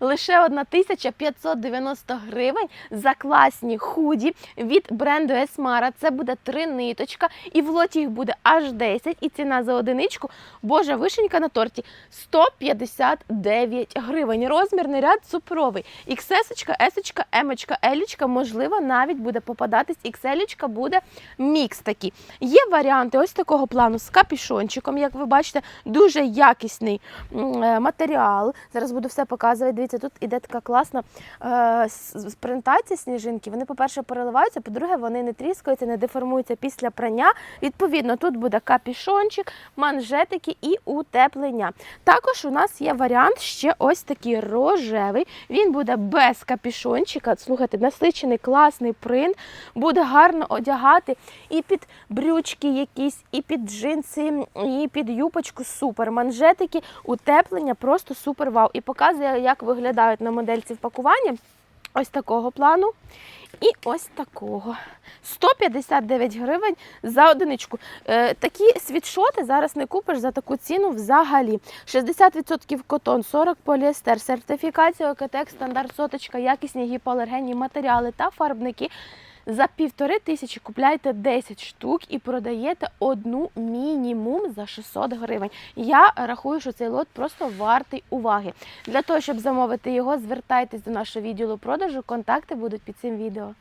лише 1590 гривень за класні худі від бренду Esmara. Це буде три ниточка, і в лоті їх буде аж 10. І ціна за одиничку, божа вишенька на торті 159 гривень. Розмірний ряд супровий. XS, S, M, L, можливо, навіть буде попадатись XL, буде мікс такий. Є варіанти ось такого плану з капішончиком, як ви бачите, дуже якісний е, матеріал. Зараз буду все показувати. Дивіться, тут іде така класна е, с- с- сніжинки. Вони, по-перше, переливаються, по-друге, вони не тріскаються, не деформуються після прання. Відповідно, тут буде капішончик, манжетики і утеплення. Також у нас є варіант ще ось такий рожевий. Він буде без капішончика. Слухайте, насичений класний принт. Буде гарно одягати і під брючки якісь, і під джинси, і під юпочку. Супер. Манжетики, утеплення, просто супер вау. І показує, як виглядають на модельці в пакуванні. Ось такого плану. І ось такого. 159 гривень за одиничку. Е, такі світшоти зараз не купиш за таку ціну взагалі. 60% котон, 40% поліестер, сертифікація ОКТЕК, стандарт соточка, якісні гіпоалергенні матеріали та фарбники. За півтори тисячі купляєте 10 штук і продаєте одну мінімум за 600 гривень. Я рахую, що цей лот просто вартий уваги. Для того, щоб замовити його, звертайтесь до нашого відділу продажу. Контакти будуть під цим відео.